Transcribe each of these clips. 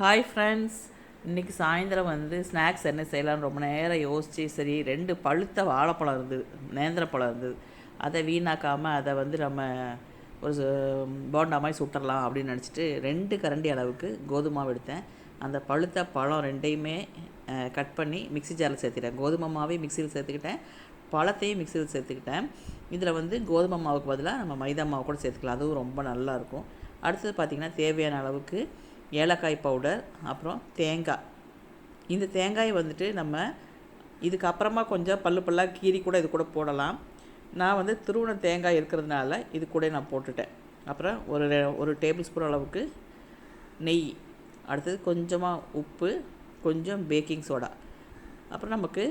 Hi friends இன்றைக்கி சாயந்தரம் வந்து ஸ்நாக்ஸ் என்ன செய்யலாம்னு ரொம்ப நேரம் யோசித்து சரி ரெண்டு பழுத்த வாழைப்பழம் இருந்தது நேந்திரப்பழம் இருந்தது அதை வீணாக்காமல் அதை வந்து நம்ம ஒரு போண்டா மாதிரி சுட்டுறலாம் அப்படின்னு நினச்சிட்டு ரெண்டு கரண்டி அளவுக்கு கோதுமாவை எடுத்தேன். அந்த பழுத்த பழம் ரெண்டையுமே கட் பண்ணி மிக்சி ஜாரில் சேர்த்துக்கிட்டேன் கோதுமை மாவே மிக்சியில் சேர்த்துக்கிட்டேன். பழத்தையும் மிக்சியில் சேர்த்துக்கிட்டேன். இதில் வந்து கோதுமை மாவுக்கு பதிலாக நம்ம மைதா மாவு கூட சேர்த்துக்கலாம். அதுவும் ரொம்ப நல்லா இருக்கும். அடுத்தது பார்த்திங்கன்னா தேவையான அளவுக்கு ஏலக்காய் பவுடர் அப்புறம் தேங்காய். இந்த தேங்காயை வந்துட்டு நம்ம இதுக்கு அப்புறமா கொஞ்சம் பல்லு பல்லாக கீரி கூட இது கூட போடலாம். நான் வந்து திருவண தேங்காய் இருக்கிறதுனால இது கூட நான் போட்டுட்டேன். அப்புறம் ஒரு ஒரு டேபிள் ஸ்பூன் அளவுக்கு நெய் அடுத்தது கொஞ்சமாக உப்பு கொஞ்சம் பேக்கிங் சோடா அப்புறம் நமக்கு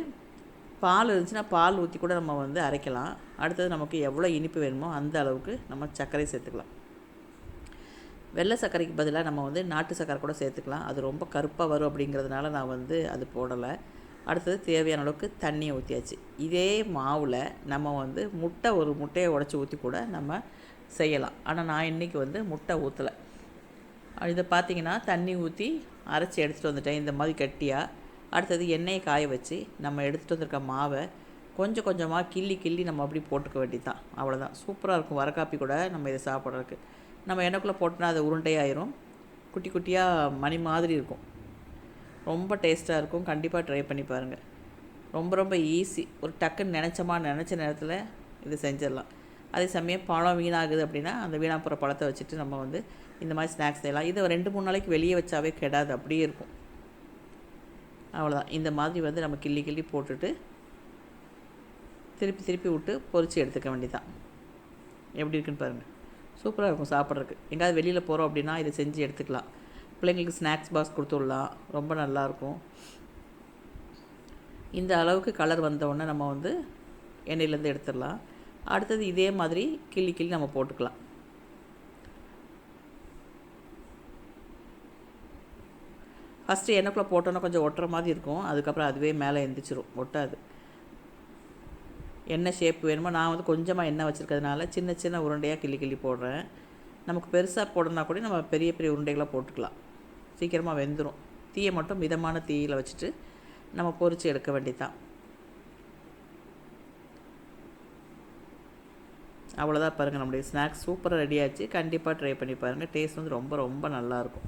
பால் இருந்துச்சுன்னா பால் ஊற்றி கூட நம்ம வந்து அரைக்கலாம். அடுத்தது நமக்கு எவ்வளோ இனிப்பு வேணுமோ அந்த அளவுக்கு நம்ம சர்க்கரை சேர்த்துக்கலாம். வெள்ளை சர்க்கரைக்கு பதிலாக நம்ம வந்து நாட்டு சர்க்கரை கூட சேர்த்துக்கலாம். அது ரொம்ப கருப்பாக வரும் அப்படிங்கிறதுனால நான் வந்து அது போடலை. அடுத்தது தேவையான அளவுக்கு தண்ணியை ஊற்றியாச்சு இதே மாவில் நம்ம வந்து முட்டை ஒரு முட்டையை உடச்சி ஊற்றி கூட நம்ம செய்யலாம். ஆனால் நான் இன்றைக்கி வந்து முட்டை ஊற்றலை இதை பார்த்தீங்கன்னா தண்ணி ஊற்றி அரைச்சி எடுத்துகிட்டு வந்துட்டேன். இந்த மாதிரி கட்டியாக அடுத்தது எண்ணெயை காய வச்சு நம்ம எடுத்துகிட்டு வந்திருக்க மாவை கொஞ்சம் கொஞ்சமாக கிள்ளி கிள்ளி நம்ம அப்படி போட்டுக்க வேண்டியது தான் அவ்வளோதான் சூப்பராக இருக்கும். வரக்காப்பி கூட நம்ம இதை சாப்பிட்றதுக்கு. நம்ம எண்ணெய்க்குள்ளே போட்டோன்னா அது உருண்டையாயிரும். குட்டி குட்டியாக மணி மாதிரி இருக்கும். ரொம்ப டேஸ்ட்டாக இருக்கும். கண்டிப்பாக ட்ரை பண்ணி பாருங்கள் ரொம்ப ரொம்ப ஈஸி ஒரு டக்குன்னு நினச்சமா நினச்ச நேரத்தில் இது செஞ்சிடலாம். அதே சமயம் பழம் வீணாகுது அப்படின்னா அந்த வீணாக போகிற பழத்தை வச்சுட்டு நம்ம வந்து இந்த மாதிரி ஸ்நாக்ஸ் செய்யலாம். இதை ரெண்டு மூணு நாளைக்கு வெளியே வச்சாவே கெடாது. அப்படியே இருக்கும். அவ்வளோதான் இந்த மாதிரி வந்து நம்ம கிள்ளி கிள்ளி போட்டுட்டு திருப்பி திருப்பி விட்டு பொறிச்சு எடுத்துக்க வேண்டியதான் எப்படி இருக்குன்னு பாருங்கள் சூப்பராக இருக்கும் சாப்பிட்றதுக்கு. எங்கேயாவது வெளியில் போகிறோம் அப்படின்னா இதை செஞ்சு எடுத்துக்கலாம். பிள்ளைங்களுக்கு ஸ்நாக்ஸ் பாக்ஸ் கொடுத்துடலாம். ரொம்ப நல்லாயிருக்கும் இந்த அளவுக்கு கலர் வந்தவுடனே நம்ம வந்து எண்ணெயிலேருந்து எடுத்துடலாம். அடுத்தது இதே மாதிரி கிள்ளி கிள்ளி நம்ம போட்டுக்கலாம். ஃபஸ்ட்டு எண்ணெய்க்குள்ளே போட்டோன்னா கொஞ்சம் ஒட்டுற மாதிரி இருக்கும். அதுக்கப்புறம் அதுவே மேலே எந்திரிச்சிரும். ஒட்டாது. என்ன ஷேப் வேணுமோ நான் வந்து கொஞ்சமாக எண்ணெய் வச்சுருக்கிறதுனால சின்ன சின்ன உருண்டையாக கிள்ளி கிள்ளி போடுறேன். நமக்கு பெருசாக போடணுன்னா கூட நம்ம பெரிய பெரிய உருண்டைகளாக போட்டுக்கலாம். சீக்கிரமாக வெந்துடும் தீயை மட்டும் மிதமான தீயில் வச்சுட்டு நம்ம பொறிச்சு எடுக்க வேண்டியதான் அவ்வளோதான் பாருங்கள் நம்முடைய ஸ்நாக்ஸ் சூப்பராக ரெடி ஆச்சு. கண்டிப்பாக ட்ரை பண்ணி பாருங்கள் டேஸ்ட் வந்து ரொம்ப ரொம்ப நல்லாயிருக்கும்